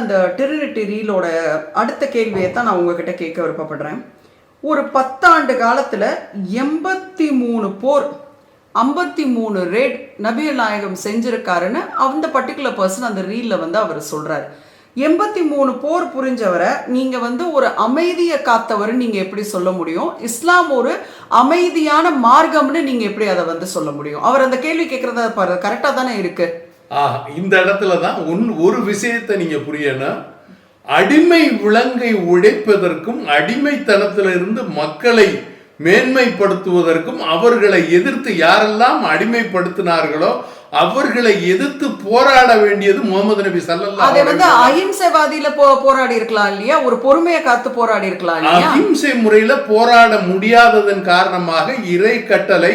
அந்த டெரினிட்டி ரீலோட அடுத்த கேள்வியை தான் நான் உங்ககிட்ட கேட்க விருப்பப்படுறேன். ஒரு பத்தாண்டு காலத்தில் எண்பத்தி மூணு போர் ஐம்பத்தி மூணு ரேட் நபிகள் நாயகம் செஞ்சுருக்காருன்னு அந்த பர்டிகுலர் பர்சன் அந்த ரீலில் வந்து அவர் சொல்கிறார் எண்பத்தி மூணு போர் புரிஞ்சவரை நீங்கள் வந்து ஒரு அமைதியை காத்தவர் நீங்கள் எப்படி சொல்ல முடியும்? இஸ்லாம் ஒரு அமைதியான மார்க்கம்னு நீங்கள் எப்படி அதை வந்து சொல்ல முடியும்? அவர் அந்த கேள்வி கேட்குறத கரெக்டாக தானே இருக்குது இந்த இடத்துல தான் ஒன் ஒரு விஷயத்தை நீங்க புரியணும். அடிமை விலங்கை உடைப்பதற்கும் அடிமைத்தனத்திலிருந்து மக்களை மேன்மைப்படுத்துவதற்கும் அவர்களை எதிர்த்து யாரெல்லாம் அடிமைப்படுத்தினார்களோ அவர்களை எதிர்த்து போராட வேண்டியது முகமது நபி சல்லல்லாஹு அதை வந்து அஹிம்சைவாதியில போராடி இருக்கலாம் இல்லையா? ஒரு பொறுமையை காத்து போராடி இருக்கலாம் இல்லையா? அகிம்சை முறையில போராட முடியாததன் காரணமாக இறை கட்டளை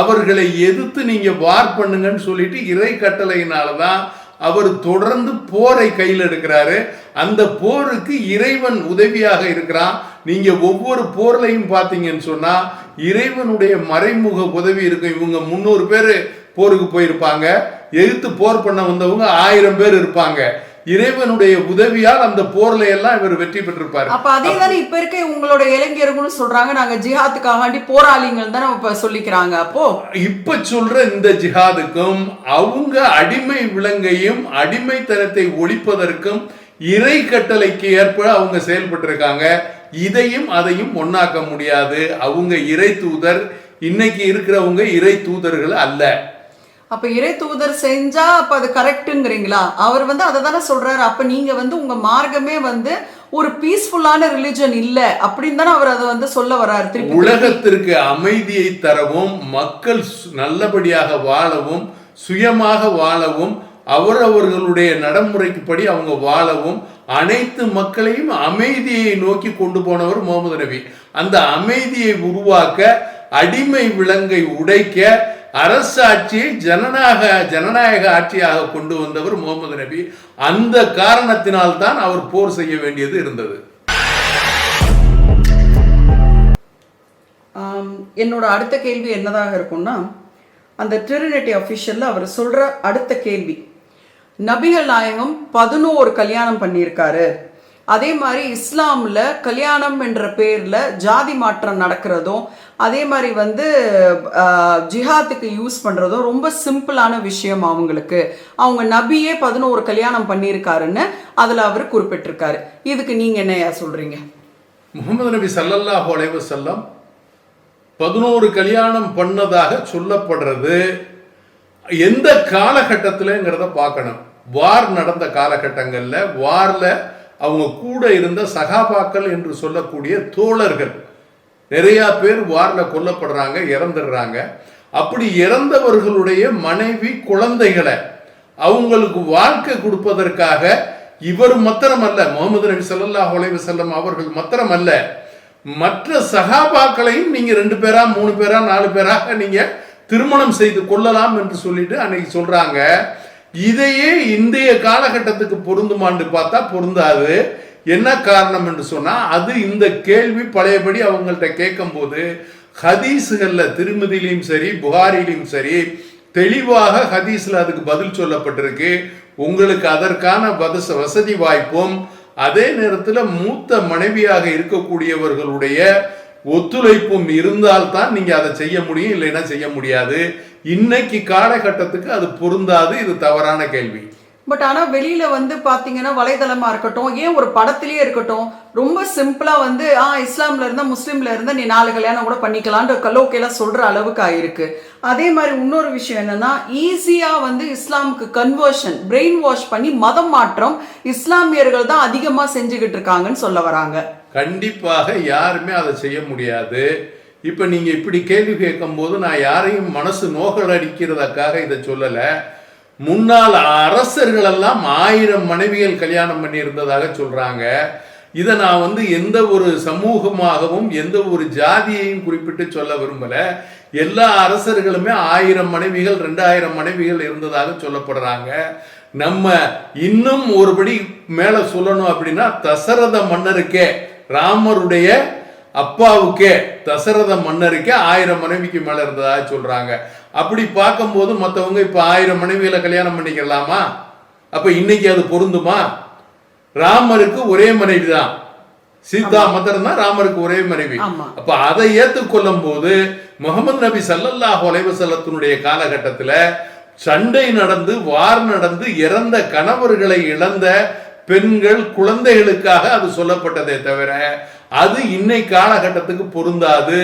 அவர்களை எதிர்த்து நீங்க வார் பண்ணுங்கன்னு சொல்லிட்டு இறை கட்டளையினால தான் அவர் தொடர்ந்து போரை கையில் எடுக்கிறாரு. அந்த போருக்கு இறைவன் உதவியாக இருக்கிறான். நீங்க ஒவ்வொரு போர்லையும் பார்த்தீங்கன்னு சொன்னா இறைவனுடைய மறைமுக உதவி இருக்கும் இவங்க முந்நூறு பேர் போருக்கு போயிருப்பாங்க. எதிர்த்து போர் பண்ண வந்தவங்க ஆயிரம் பேர் இருப்பாங்க. இறைவனுடைய உதவியால் அந்த போர்ல எல்லாம் இவர் வெற்றி பெற்றிருப்பாரு. அப்ப அதே தானே இப்ப இருக்க உங்களோட இளைஞர்களும் சொல்றாங்க நாங்க ஜிஹாத்துக்காக வேண்டி போராளிகள் தானே இப்ப சொல்லிக்கிறாங்க அப்போ? இப்ப சொல்ற இந்த ஜிஹாதுக்கும் அவங்க அடிமை விலங்கையும் அடிமைத்தனத்தை ஒழிப்பதற்கும் இறை கட்டளைக்கு ஏற்ப அவங்க செயல்பட்டு இருக்காங்க இதையும் அதையும் ஒண்ணாக்க முடியாது. அவங்க இறை தூதர் இன்னைக்கு இருக்கிறவங்க இறை தூதர்கள் அல்ல. அப்ப இறை தூதர் செஞ்சா அப்ப அது கரெக்டுங்கிறீங்களா அவர் வந்து அதை தானே சொல்றாரு. அப்ப நீங்க வந்து உங்க மார்க்கமே வந்து ஒரு பீஸ்ஃபுல்லான ரிலிஜன் இல்ல அப்படின்னு தானே அவர் அதை வந்து சொல்ல வர்றாரு. திருப்பி உலகத்திற்கு அமைதியை தரவும் மக்கள் சு- நல்லபடியாக வாழவும் சுயமாக வாழவும் அவரவர்களுடைய நடைமுறைக்குப்படி அவங்க வாழவும் அனைத்து மக்களையும் அமைதியை நோக்கி கொண்டு போனவர் முகமது நபி. அந்த அமைதியை உருவாக்க அடிமை விலங்கை உடைக்க அரசாட்சியை ஜனநாயக ஜனநாயக ஆட்சியாக கொண்டு வந்தவர் முகமது நபி. அந்த காரணத்தினால்தான் அவர் போர் செய்ய வேண்டியது இருந்தது. என்னோட அடுத்த கேள்வி என்னதாக இருக்கும்னா அந்த ட்ரினிட்டி அஃபிஷியலில் அவர் சொல்ற அடுத்த கேள்வி. நபிகள் நாயகம் பதினோரு கல்யாணம் பண்ணியிருக்காரு. அதே மாதிரி இஸ்லாமில் கல்யாணம் என்ற பேரில் ஜாதி மாற்றம் நடக்கிறதும் அதே மாதிரி வந்து ஜிஹாத்துக்கு யூஸ் பண்ணுறதும் ரொம்ப சிம்பிளான விஷயம் அவங்களுக்கு. அவங்க நபியே பதினோரு கல்யாணம் பண்ணியிருக்காருன்னு அதில் அவர் குறிப்பிட்டிருக்காரு. இதுக்கு நீங்கள் என்னையா சொல்கிறீங்க முகமது நபி சல்லல்லா அலைஹி செல்லம் பதினோரு கல்யாணம் பண்ணதாக சொல்லப்படுறது எந்த காலகட்டத்திலங்கிறத பார்க்கணும். வார் நடந்த காலகட்டங்களில் வாரில் அவங்க கூட இருந்த சகாபாக்கள் என்று சொல்லக்கூடிய தோழர்கள். நிறையா பேர் வாரில் கொல்லப்படுறாங்க இறந்துடுறாங்க. அப்படி இறந்தவர்களுடைய மனைவி குழந்தைகளை அவங்களுக்கு வாழ்க்கை கொடுப்பதற்காக இவர் அல்ல முகமது நபி சல்லா அலைஹி செல்லம் அவர்கள் மாத்திரமல்ல மற்ற சகாபாக்களையும் நீங்க ரெண்டு பேரா மூணு பேரா நாலு பேராக நீங்க திருமணம் செய்து கொள்ளலாம் என்று சொல்லிட்டு அன்னைக்கு சொல்றாங்க. இதையே இந்திய காலகட்டத்துக்கு பொருந்துமான்னு பார்த்தா பொருந்தாது. என்ன காரணம் என்று சொன்னால் அது இந்த கேள்வி பழையபடி அவங்கள்ட்ட கேட்கும்போது ஹதீஸுகளில் திருமதியிலையும் சரி புகாரிலையும் சரி தெளிவாக ஹதீஸில் அதுக்கு பதில் சொல்லப்பட்டிருக்கு. உங்களுக்கு அதற்கான வதச வசதி வாய்ப்பும் அதே நேரத்தில் மூத்த மனைவியாக இருக்கக்கூடியவர்களுடைய ஒத்துழைப்பும் இருந்தால்தான் நீங்கள் அதை செய்ய முடியும் இல்லைன்னா செய்ய முடியாது. இன்னைக்கு காலகட்டத்துக்கு அது பொருந்தாது இது தவறான கேள்வி. பட் ஆனால் வெளியில் வந்து பார்த்தீங்கன்னா வலைதளமாக இருக்கட்டும் ஏன் ஒரு படத்திலேயே இருக்கட்டும் ரொம்ப சிம்பிளாக வந்து ஆ இஸ்லாமில் இருந்தால் முஸ்லீமில் இருந்தால் நீ நாலு கல்யாணம் கூட பண்ணிக்கலான்ற கல்லோக்கையெல்லாம் சொல்கிற அளவுக்கு ஆயிருக்கு அதே மாதிரி இன்னொரு விஷயம் என்னென்னா ஈஸியாக வந்து இஸ்லாமுக்கு கன்வர்ஷன் பிரெயின் வாஷ் பண்ணி மதம் மாற்றம் இஸ்லாமியர்கள் தான் அதிகமாக செஞ்சுக்கிட்டு இருக்காங்கன்னு சொல்ல வராங்க. கண்டிப்பாக யாருமே அதை செய்ய முடியாது. இப்போ நீங்கள் இப்படி கேள்வி கேட்கும்போது நான் யாரையும் மனசு நோகல் அடிக்கிறதுக்காக இதை சொல்லலை. முன்னாள் அரசர்கள் எல்லாம் ஆயிரம் மனைவிகள் கல்யாணம் பண்ணி இருந்ததாக சொல்றாங்க. இதை நான் வந்து எந்த ஒரு சமூகமாகவும் எந்த ஒரு ஜாதியையும் குறிப்பிட்டு சொல்ல விரும்பல. எல்லா அரசர்களுமே ஆயிரம் மனைவிகள் ரெண்டாயிரம் மனைவிகள் இருந்ததாக சொல்லப்படுறாங்க. நம்ம இன்னும் ஒருபடி மேல சொல்லணும் அப்படின்னா தசரத மன்னருக்கே ராமருடைய அப்பாவுக்கே தசரத மன்னருக்கே ஆயிரம் மனைவிக்கு மேல இருந்ததாக சொல்றாங்க. அப்படி பார்க்கும்போது மற்றவங்க இப்ப ஆயிரம் மனைவிகளை கல்யாணம் பண்ணிக்கலாமா? அப்ப இன்னைக்கு அது பொருந்துமா? ராமருக்கு ஒரே மனைவி தான். சீதா மாத்திரம் தான் ராமருக்கு ஒரே மனைவி. அப்ப அதை ஏத்துக்கொள்ளும் போது முகமது நபி ஸல்லல்லாஹு அலைஹி வஸல்லத்தினுடைய காலகட்டத்துல சண்டை நடந்து வார் நடந்து இறந்த கணவர்களை இழந்த பெண்கள் குழந்தைகளுக்காக அது சொல்லப்பட்டதே தவிர அது இன்னை காலகட்டத்துக்கு பொருந்தாது.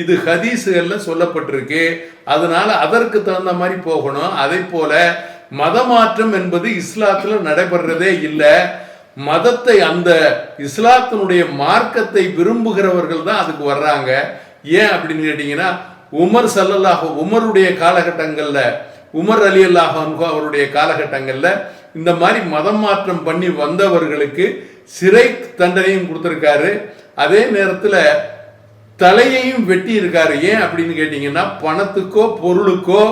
இது ஹதீஸுகளில் சொல்லப்பட்டிருக்கு. அதனால அதற்கு தகுந்த மாதிரி போகணும். அதே போல மதமாற்றம் என்பது இஸ்லாத்தில் நடைபெறதே இல்லை. மதத்தை அந்த இஸ்லாத்தினுடைய மார்க்கத்தை விரும்புகிறவர்கள் தான் அதுக்கு வர்றாங்க. ஏன் அப்படின்னு கேட்டிங்கன்னா உமர் சல்லல்லாஹு உமருடைய காலகட்டங்களில் உமர் அலி அல்லாஹ் அவருடைய காலகட்டங்களில் இந்த மாதிரி மதம் மாற்றம் பண்ணி வந்தவர்களுக்கு சிறை தண்டனையும் கொடுத்துருக்காரு. அதே நேரத்தில் தலையையும் வெட்டி இருக்காரு ஏன் அப்படின்னு கேட்டீங்கன்னா பணத்துக்கோ பொருளுக்கோ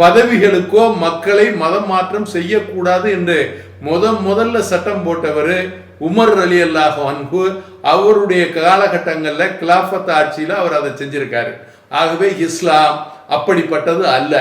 பதவிகளுக்கோ மக்களை மதம் மாற்றம் செய்யக்கூடாது என்று முத முதல்ல சட்டம் போட்டவர் உமர் அலி அல்லாஹ் அன்பு அவருடைய காலகட்டங்களில் கிலாஃபத் ஆட்சியில் அவர் அதை செஞ்சிருக்காரு. ஆகவே இஸ்லாம் அப்படிப்பட்டது அல்ல.